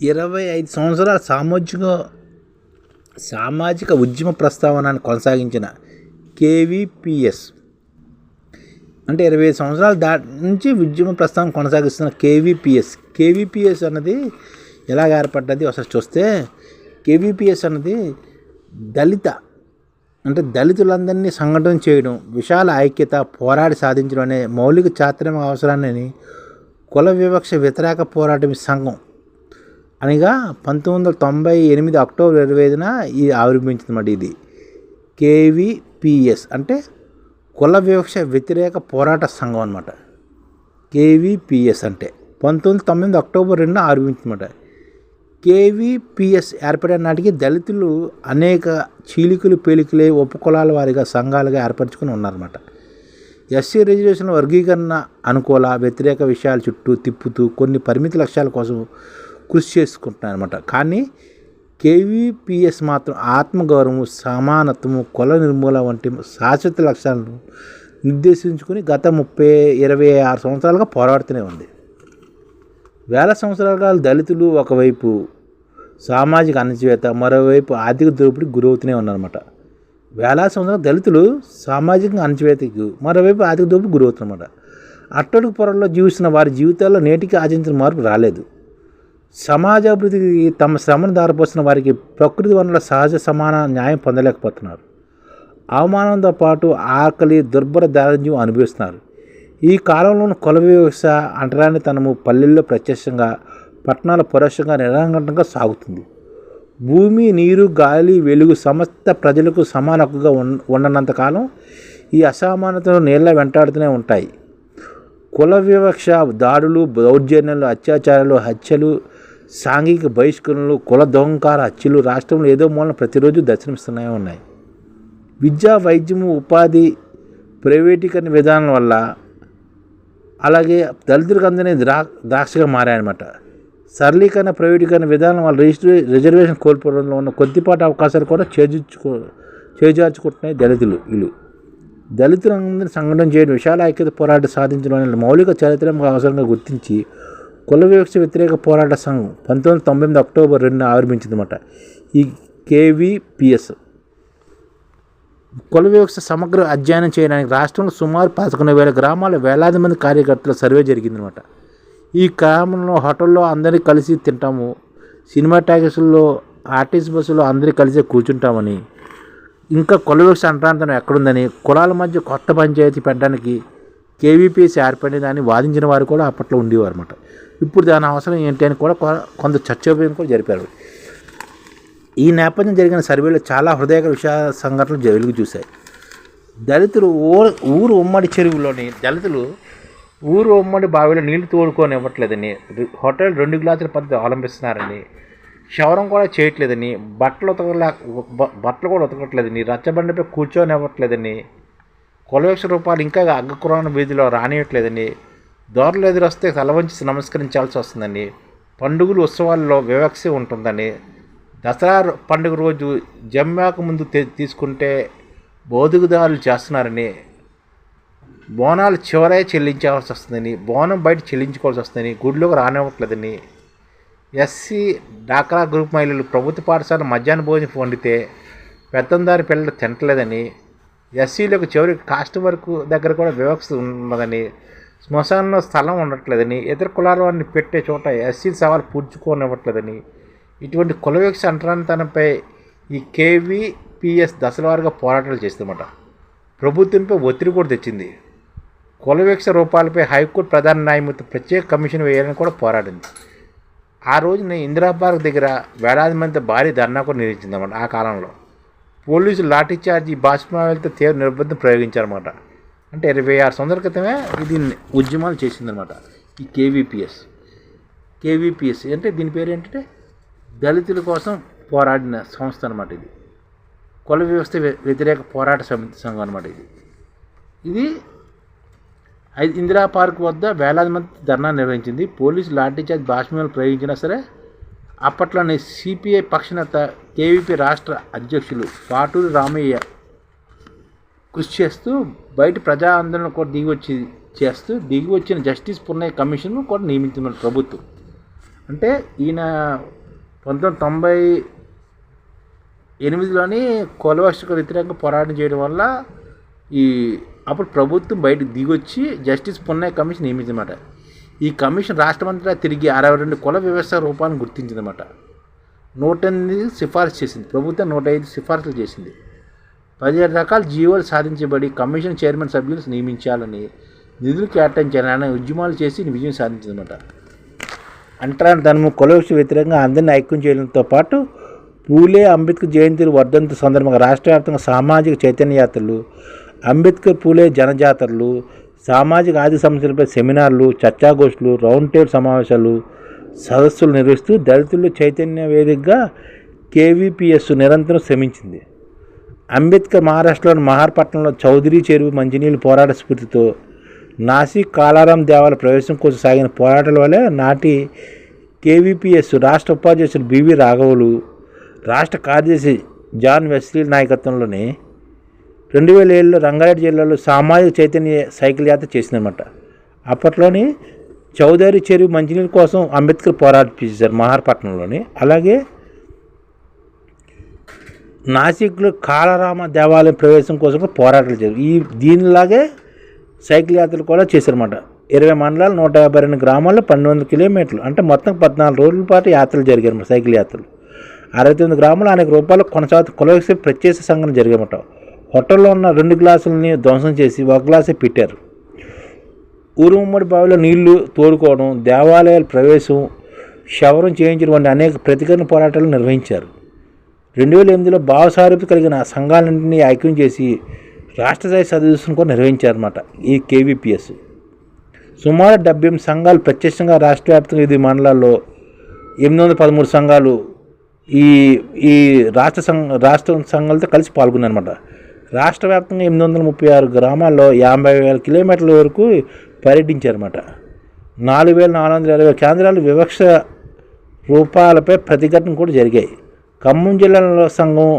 ఇరవై ఐదు సంవత్సరాల సామాజిక సామాజిక ఉద్యమ ప్రస్తావనను కొనసాగించిన కేవీపీఎస్ అంటే ఇరవై ఐదు సంవత్సరాల దాటి నుంచి ఉద్యమ ప్రస్తావన కొనసాగిస్తున్న కేవీపీఎస్ కేవీపీఎస్ అన్నది ఎలాగ ఏర్పడ్డది? ఒకసారి చూస్తే కేవీపీఎస్ అన్నది దళిత అంటే దళితులందరినీ సంఘటన చేయడం విశాల ఐక్యత పోరాడి సాధించడం అనే మౌలిక చాతుర్య అవసరాన్ని కుల వివక్ష వ్యతిరేక పోరాటం సంఘం అనగా పంతొమ్మిది వందల తొంభై ఎనిమిది అక్టోబర్ ఇరవై ఐదున ఇది. ఆవిర్భించిందన్నమాట ఇది కేవీపీఎస్ అంటే కుల వివక్ష వ్యతిరేక పోరాట సంఘం అనమాట కేవీపీఎస్ అంటే పంతొమ్మిది తొమ్మిది అక్టోబర్ రెండున ఆవిర్భించిందన్నమాట కేవీపీఎస్ ఏర్పడిన నాటికి దళితులు అనేక చీలికలు పేలికలే ఉపకులాల వారిగా సంఘాలుగా ఏర్పరచుకుని ఉన్నారన్నమాట. ఎస్సీ రిజర్వేషన్ వర్గీకరణ అనుకూల వ్యతిరేక విషయాల చుట్టూ తిప్పుతూ కొన్ని పరిమిత లక్ష్యాల కోసం కృషి చేసుకుంటున్నాను అనమాట కానీ కేవీపీఎస్ మాత్రం ఆత్మగౌరవము సమానత్వము కుల నిర్మూలన వంటి శాశ్వత లక్ష్యాలను నిర్దేశించుకుని గత ముప్పై ఇరవై ఆరు సంవత్సరాలుగా పోరాడుతూనే ఉంది. వేల సంవత్సరాలుగా దళితులు ఒకవైపు సామాజిక అణచివేత మరోవైపు ఆర్థిక దోపిడీకి గురవుతూనే ఉన్నారన్నమాట. వేల సంవత్సరాలు దళితులు సామాజిక అణచివేతకు మరోవైపు ఆర్థిక దోపిడీకి గురవుతున్నమాట అట్టడుగు పొరల్లో జీవిస్తున్న వారి జీవితాల్లో నేటికి ఆచరించిన మార్పు రాలేదు. సమాజాభివృద్ధికి తమ శ్రమను దారిపోసిన వారికి ప్రకృతి వనరుల సహజ సమాన న్యాయం పొందలేకపోతున్నారు. అవమానంతో పాటు ఆకలి దుర్భర దారిద్ర్యం అనుభవిస్తున్నారు. ఈ కాలంలోని కుల వివక్ష అంటరానితనము పల్లెల్లో ప్రత్యక్షంగా పట్టణాల పరోక్షంగా నిరంకటంగా సాగుతుంది. భూమి నీరు గాలి వెలుగు సమస్త ప్రజలకు సమాన హక్కుగా ఉన్- ఉండనంతకాలం ఈ అసమానతలు నీళ్ళ వెంటాడుతూనే ఉంటాయి. కుల వివక్ష దాడులు దౌర్జన్యాలు అత్యాచారాలు హత్యలు సాంఘిక బహిష్కరణలు కుల దొంగకార హత్యలు రాష్ట్రంలో ఏదో మూలన ప్రతిరోజు దర్శనమిస్తున్నాయో ఉన్నాయి. విద్యా వైద్యము ఉపాధి ప్రైవేటీకరణ విధానం వల్ల అలాగే దళితులకు అందని ద్రా ద్రాక్షగా మారాయన్నమాట. సరళీకరణ ప్రైవేటీకరణ విధానం వల్ల రిజిస్ట్రే రిజర్వేషన్ కోల్పోవడంలో ఉన్న కొద్దిపాటి అవకాశాలు కూడా చేజుచ్చుకో చేజార్చుకుంటున్నాయి దళితులు వీళ్ళు. దళితులందరినీ సంఘటన చేయడం విశాల ఐక్యత పోరాటం సాధించడం అనే మౌలిక చారిత్రక అవసరంగా గుర్తించి కుల వివక్ష వ్యతిరేక పోరాట సంఘం పంతొమ్మిది తొంభై ఎనిమిది అక్టోబర్ రెండున ఆవిర్భించిందన్నమాట ఈ కేవీపీఎస్ కుల వివక్ష సమగ్ర అధ్యయనం చేయడానికి రాష్ట్రంలో సుమారు పదకొండు వేల గ్రామాల వేలాది మంది కార్యకర్తల సర్వే జరిగిందనమాట ఈ గ్రామంలో హోటల్లో అందరినీ కలిసి తింటాము. సినిమా టాకీస్లో ఆర్టీసీ బస్సులో అందరి కలిసి కూర్చుంటామని ఇంకా కుల వివక్ష అంటాంతనం ఎక్కడుందని కులాల మధ్య కొత్త పంచాయతీ పెట్టడానికి కేవీపీఎస్ ఏర్పడిందని వాదించిన వారు కూడా అప్పట్లో ఉండేవారు అనమాట ఇప్పుడు దాని అవసరం ఏంటి అని కూడా కొ- కొంత చర్చోపయోగం కూడా జరిపారు. ఈ నేపథ్యం జరిగిన సర్వేలో చాలా హృదయక విషయ సంఘటనలు జరుగు వెలుగు చూశాయి. దళితులు ఊరు ఊరు ఉమ్మడి చెరువులోని దళితులు ఊరు ఉమ్మడి బావిలో నీళ్ళు తోడుకొని ఇవ్వట్లేదని హోటల్ రెండు గ్లాసుల పద్ధతి అవలంబిస్తున్నారని క్షవరం కూడా చేయట్లేదని బట్టలు ఉతకలే బట్టలు కూడా ఉతకట్లేదని రచ్చబండిపై కూర్చొని ఇవ్వట్లేదని కొలవేక్ష రూపాయలు ఇంకా అగ్గకురాన వీధిలో రానియట్లేదని దారులు ఎదురొస్తే తలవంచి నమస్కరించాల్సి వస్తుందని పండుగలు ఉత్సవాల్లో వివక్ష ఉంటుందని దసరా పండుగ రోజు జమ్మాకు ముందు తీసుకుంటే బోధుగుదారులు చేస్తున్నారని బోనాలు చివరే చెల్లించాల్సి వస్తుందని బోనం బయట చెల్లించుకోవాల్సి వస్తుందని గుడిలోకి రానివ్వట్లేదని ఎస్సీ డాక్రా గ్రూప్ మహిళలు ప్రభుత్వ పాఠశాల మధ్యాహ్న భోజనం వండితే పెత్తందారి పిల్లలు తినట్లేదని ఎస్సీలకు చివరి కాస్ట్ వరకు దగ్గర కూడా వివక్ష ఉన్నదని శ్మశానంలో స్థలం ఉండట్లేదని ఇతర కులాల వారిని పెట్టే చోట ఎస్సీ సవాలు పూడ్చుకోనివ్వట్లేదని ఇటువంటి కుల అంటరానితనంపై ఈ కేవీపీఎస్ దశలవారుగా పోరాటాలు చేస్తుందన్నమాట. ప్రభుత్వంపై ఒత్తిడి కూడా తెచ్చింది. కుల రూపాలపై హైకోర్టు ప్రధాన న్యాయమూర్తి ప్రత్యేక కమిషన్ వేయాలని కూడా పోరాడింది. ఆ రోజున ఇందిరా పార్క్ దగ్గర వేలాది మంది భారీ ధర్నా కూడా నిర్వహించిందన్నమాట ఆ కాలంలో. పోలీసులు లాఠీచార్జి బాష్పాలతో తీవ్ర నిర్బంధం ప్రయోగించారన్నమాట. అంటే ఇరవై ఆరు సంవత్సరాల క్రితమే ఇది ఉద్యమాలు చేసిందనమాట ఈ కేవీపీఎస్ కేవీపీఎస్ అంటే దీని పేరు ఏంటంటే దళితుల కోసం పోరాడిన సంస్థ అనమాట ఇది. కుల వ్యవస్థ వ్య- వ్యతిరేక పోరాట సమితి సంఘం అనమాట ఇది. ఇది ఇందిరా పార్క్ వద్ద వేలాది మంది ధర్నా నిర్వహించింది. పోలీసు లాఠీచార్జ్ భాష్మీలు ప్రయోగించినా సరే అప్పట్లోనే సిపిఐ పక్షనేత కేవీపీ రాష్ట్ర అధ్యక్షులు పాటూరి రామయ్య కృషి చేస్తూ బయట ప్రజా ఆందోళన కూడా దిగి వచ్చి చేస్తూ దిగి వచ్చిన జస్టిస్ పున్నయ్య కమిషన్ కూడా నియమించిన ప్రభుత్వం. అంటే ఈయన పంతొమ్మిది తొంభై ఎనిమిదిలోని కులవశకు వ్యతిరేకంగా పోరాటం చేయడం వల్ల ఈ అప్పుడు ప్రభుత్వం బయటకు దిగొచ్చి జస్టిస్ పున్నయ్య కమిషన్ నియమించమాట ఈ కమిషన్ రాష్ట్రమంతటా తిరిగి అరవై రెండు కుల వ్యవస్థ రూపాన్ని గుర్తించిందన్నమాట. నూట ఎనిమిది సిఫార్సు చేసింది. ప్రభుత్వం నూట ఐదు సిఫార్సులు చేసింది. పదిహేడు రకాల జీవోలు సాధించబడి కమిషన్ చైర్మన్ సభ్యులు నియమించాలని నిధులు కేటాయించాలని ఉద్యమాలు చేసి విజయం సాధించిందన్నమాట. అంటరాని ధనము కొలవసి వ్యతిరేకంగా అందరినీ ఐక్యం చేయడంతో పాటు పూలే అంబేద్కర్ జయంతిలు వర్ధంతి సందర్భంగా రాష్ట్ర వ్యాప్తంగా సామాజిక చైతన్య యాత్రలు అంబేద్కర్ పూలే జనజాతరలు సామాజిక ఆది సమస్యలపై సెమినార్లు చర్చాగోష్ఠులు రౌండ్ టేబుల్ సమావేశాలు సదస్సులు నిర్వహిస్తూ దళితులు చైతన్య వేదికగా కేవీపీఎస్ నిరంతరం శ్రమించింది. అంబేద్కర్ మహారాష్ట్రలోని మహార్పట్నంలో చౌదరి చెరువు మంచినీళ్ళు పోరాట స్ఫూర్తితో నాసిక్ కాలారాం దేవాల ప్రవేశం కోసం సాగిన పోరాటాల వల్లే నాటి కేవీపీఎస్ రాష్ట్ర ఉపాధ్యక్షులు బివి రాఘవులు రాష్ట్ర కార్యదర్శి జాన్ వెస్లీ నాయకత్వంలోని రెండు వేల ఏళ్ళలో రంగారెడ్డి జిల్లాలో సామాజిక చైతన్య సైకిల్ యాత్ర చేసిందనమాట అప్పట్లోని చౌదరి చెరువు మంచినీళ్ళ కోసం అంబేద్కర్ పోరాటం చేశారు మహార్పట్నంలోని. అలాగే నాసిక్లో కాళరామ దేవాలయం ప్రవేశం కోసం పోరాటాలు చేశారు. ఈ దీనిలాగే సైకిల్ యాత్రలు కూడా చేశారన్నమాట. ఇరవై మండలాలు నూట యాభై రెండు గ్రామాల్లో పన్నెండు వందల కిలోమీటర్లు. అంటే మొత్తం పద్నాలుగు రోజుల పాటు యాత్రలు జరిగాయి సైకిల్ యాత్రలు. అరవై తొమ్మిది గ్రామాలు అనేక రూపాయలు కొనసాగుతూ కులవేసి ప్రత్యేక సంఘం జరిగామట హోటల్లో ఉన్న రెండు గ్లాసులని ధ్వంసం చేసి ఒక గ్లాసే పెట్టారు. ఊరు ఉమ్మడి బావిలో నీళ్ళు తోడుకోవడం దేవాలయాల ప్రవేశం శవరం చేయించడం వంటి అనేక ప్రతికరణ పోరాటాలు నిర్వహించారు. రెండు వేల ఎనిమిదిలో భావసారూపి కలిగిన సంఘాలన్నింటినీ ఐక్యం చేసి రాష్ట్ర స్థాయి సదస్సును కూడా నిర్వహించారన్నమాట ఈ కేవీపీఎస్. సుమారు డెబ్బై ఎనిమిది సంఘాలు ప్రత్యక్షంగా రాష్ట్ర వ్యాప్తంగా ఇది మండలాల్లో ఎనిమిది వందల పదమూడు సంఘాలు ఈ ఈ రాష్ట్ర సంఘ రాష్ట్ర సంఘాలతో కలిసి పాల్గొన్నారన్నమాట. రాష్ట్ర వ్యాప్తంగా ఎనిమిది వందల ముప్పై ఆరు గ్రామాల్లో యాభై వేల కిలోమీటర్ల వరకు పర్యటించారన్నమాట. నాలుగు వేల నాలుగు వందల ఇరవై కేంద్రాలు వివక్ష రూపాలపై ప్రతిఘటన కూడా జరిగాయి. ఖమ్మం జిల్లాలో సంఘం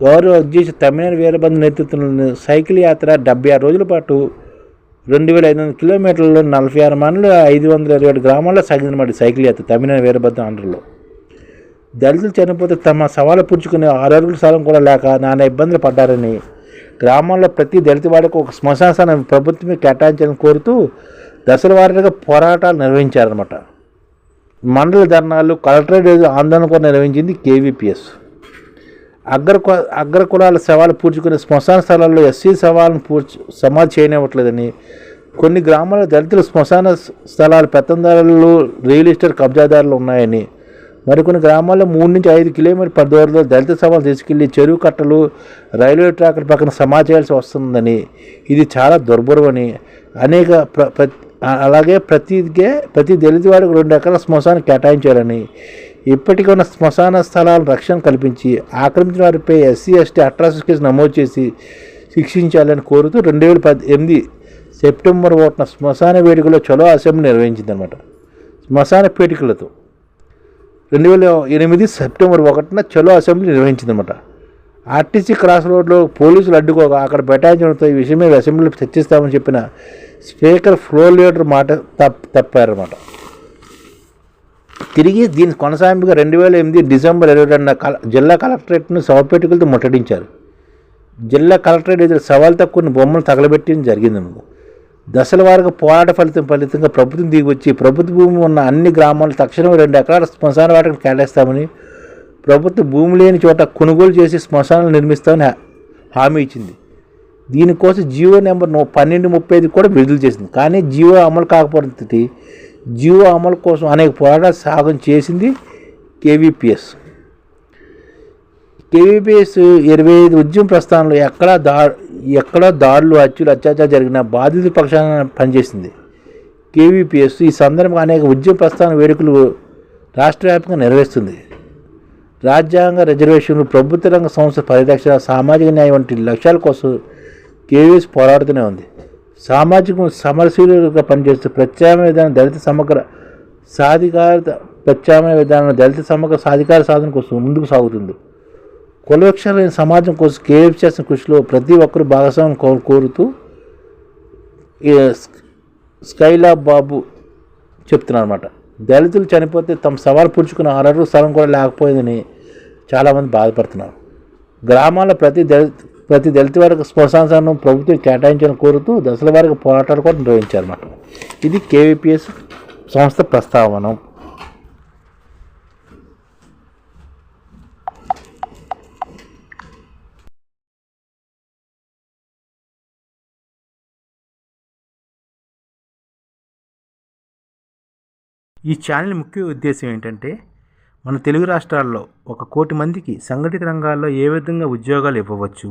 గౌరవ అధ్యక్షుడు తమిళనాడు వీరబంధు నేతృత్వంలో సైకిల్ యాత్ర డెబ్బై ఆరు రోజుల పాటు రెండు వేల ఐదు వందల కిలోమీటర్లలో నలభై ఆరు మండలు ఐదు వందల ఇరవై ఏడు గ్రామాల్లో సాగిందన్నమాట సైకిల్ యాత్ర తమిళనాడు వీరభద్రం ఆంధ్రలో దళితులు చనిపోతే తమ సవాలు పుచ్చుకునే ఆరోగ్య స్థలం కూడా లేక నానా ఇబ్బందులు పడ్డారని గ్రామాల్లో ప్రతి దళిత వాడికి ఒక శ్మశాన స్థానం ప్రభుత్వమే కేటాయించాలని కోరుతూ దశల వారీగా పోరాటాలు నిర్వహించారన్నమాట. మండల ధర్నాలు కలెక్టరేట్ ఆందోళన కూడా నిర్వహించింది కేవీపీఎస్. అగ్ర కు- అగ్ర కులాల సవాలు పూడ్చుకునే శ్మశాన స్థలాల్లో ఎస్సీ సవాలను పూడ్చు సమాధి చేయనివ్వట్లేదని కొన్ని గ్రామాల దళితుల శ్మశాన స్థలాలు పెత్తందారులు రియల్ ఎస్టేట్ కబ్జాదారులు ఉన్నాయని మరికొన్ని గ్రామాల్లో మూడు నుంచి ఐదు కిలోమీటర్ పరిధిలో దళిత సవాలు తీసుకెళ్ళి చెరువు కట్టలు రైల్వే ట్రాక్ల పక్కన సమాధి చేయాల్సి వస్తుందని ఇది చాలా దుర్భరమని అనేక ప్ర- అలాగే ప్రతికే ప్రతి దళిత వాడికి రెండు ఎకరాల శ్మశానం కేటాయించాలని ఇప్పటికీ ఉన్న శ్మశాన స్థలాల రక్షణ కల్పించి ఆక్రమించిన వారిపై ఎస్సీ ఎస్టీ అట్రాసిటీ కేసు నమోదు చేసి శిక్షించాలని కోరుతూ రెండు వేల పది ఎనిమిది సెప్టెంబర్ ఒకటిన శ్మశాన వేడుకలో చలో అసెంబ్లీ నిర్వహించిందనమాట శ్మశాన పేటికలతో రెండు వేల ఎనిమిది సెప్టెంబర్ ఒకటిన చలో అసెంబ్లీ నిర్వహించిందనమాట ఆర్టీసీ క్రాస్ రోడ్లో పోలీసులు అడ్డుకోగా అక్కడ బైఠాయించడంతో ఈ విషయం మీద అసెంబ్లీలో చర్చిస్తామని చెప్పిన స్పీకర్ ఫ్లోర్ లీడర్ మాట తప్ తప్పారన్నమాట. తిరిగి దీని కొనసాగింపుగా రెండు వేల ఎనిమిది డిసెంబర్ ఇరవై రెండున కల జిల్లా కలెక్టరేట్ను శవపేటికలతో ముట్టడించారు. జిల్లా కలెక్టరేట్ ఎదురు సవాల్తో కొన్ని బొమ్మలు తగలబెట్టడం జరిగిందన్నమాట దశల వారీగా పోరాట ఫలితం ఫలితంగా ప్రభుత్వం దిగివచ్చి ప్రభుత్వ భూమి ఉన్న అన్ని గ్రామాలు తక్షణం రెండు ఎకరాల శ్మశాన వాటిని కేటాయిస్తామని ప్రభుత్వ భూమి లేని చోట కొనుగోలు చేసి శ్మశానాలు నిర్మిస్తామని హా- హామీ ఇచ్చింది. దీనికోసం జియో నెంబర్ పన్నెండు ముప్పై ఐదు కూడా విడుదల చేసింది. కానీ జియో అమలు కాకపోతే జియో అమలు కోసం అనేక పోరాటాలు సాగం చేసింది కేవీపీఎస్. కేవీపీఎస్ ఇరవై ఐదు ఉద్యమ ప్రస్థానంలో ఎక్కడా దా ఎక్కడా దాడులు హత్యలు అత్యాచారం జరిగిన బాధితుల పక్షాన పనిచేసింది కేవీపీఎస్. ఈ సందర్భంగా అనేక ఉద్యమ ప్రస్థాన వేడుకలు రాష్ట్ర వ్యాప్తంగా నిర్వహిస్తుంది. రాజ్యాంగ రిజర్వేషన్లు ప్రభుత్వ రంగ సంస్థ పరిరక్షణ సామాజిక న్యాయం వంటి లక్ష్యాల కోసం కేవీఎస్ పోరాడుతూనే ఉంది. సామాజిక సమరశీలుగా పనిచేస్తూ ప్రత్యామ్నాయ విధానం దళిత సమగ్ర సాధికారత ప్రత్యామ్నాయ విధానం దళిత సమగ్ర సాధికార సాధన కోసం ముందుకు సాగుతుంది. కులవృక్ష లేని సమాజం కోసం కేఎఫ్ చేసిన కృషిలో ప్రతి ఒక్కరూ భాగస్వామ్యం కో కోరుతూ స్కైలా బాబు చెప్తున్నారు అనమాట దళితులు చనిపోతే తమ సవాలు పుడుచుకున్న అరరు స్థలం కూడా లేకపోయిందని చాలామంది బాధపడుతున్నారు. గ్రామాల ప్రతి దళిత ప్రతి దళిత వారికి శ్మశానం ప్రభుత్వం కేటాయించాలని కోరుతూ దశల వారికి పోరాటాలు కూడా నిర్వహించారన్నమాట ఇది కేవీపీఎస్ సంస్థ ప్రస్తావన. ఈ ఛానల్ ముఖ్య ఉద్దేశం ఏంటంటే మన తెలుగు రాష్ట్రాల్లో ఒక కోటి మందికి సంఘటిత రంగాల్లో ఏ విధంగా ఉద్యోగాలు ఇవ్వవచ్చు